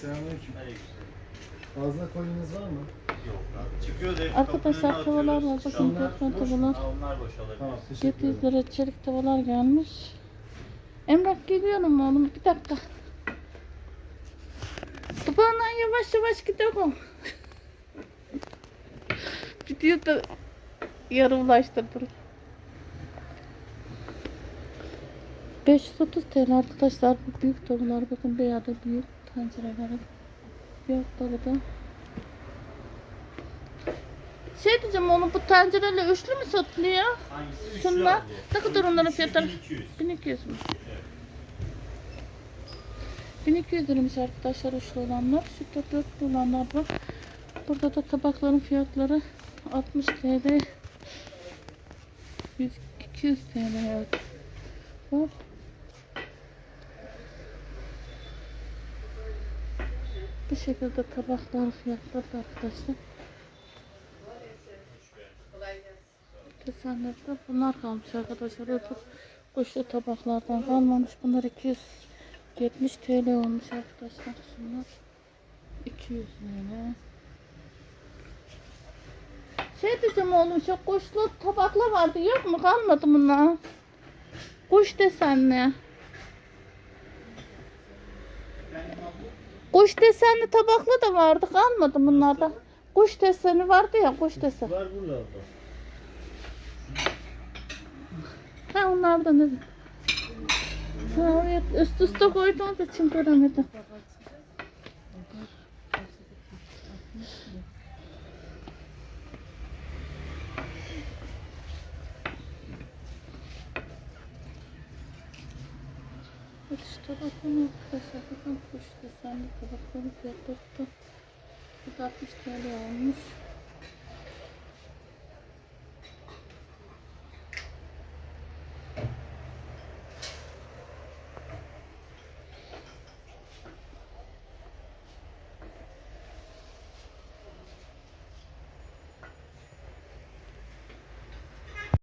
Selamünaleyküm. Fazla koyunuz var mı? Yok abi. Çıkıyor da Arkadaşlar tavalar var. Bakın Şunlar dörtmen boş. tavalar. Onlar boşalabilir. Tamam teşekkür 700 ederim. lira çelik tavalar gelmiş. Emrah geliyorum oğlum bir dakika. Bana yavaş yavaş gidelim. Videoda yarımlaştırdım. 530 TL arkadaşlar bu büyük tavalar bakın bayağı da büyük tencereleri. Yok da. Şey diyeceğim oğlum bu tencereyle üçlü mü satılıyor? Hangisi? Şunlar ne kadar onların fiyatları? 1200. 1200 mü? Evet. 1200 liraymış arkadaşlar üçlü olanlar. Şurada dörtlü olanlar var. Burada da tabakların fiyatları 60 TL. 100, 200 TL var. Bu şekilde tabaklar fiyatları da arkadaşlar. Desenlerde bunlar kalmış arkadaşlar. Öbür kuşlu tabaklardan kalmamış. Bunlar 270 TL olmuş arkadaşlar. Şunlar 200 TL. Şey diyeceğim oğlum şu kuşlu tabaklar vardı yok mu? Kalmadı bunlar. Kuş desenli. Kuş desenli tabaklı da vardı. Kalmadı bunlarda. Kuş deseni vardı ya kuş deseni. Var buralarda. Ha onlardan evet. Ha evet üst üste koyduğumuz için göremedim. Evet işte bakın arkadaşlar bakın kuş desenli tabakların fiyatları da 160 TL olmuş.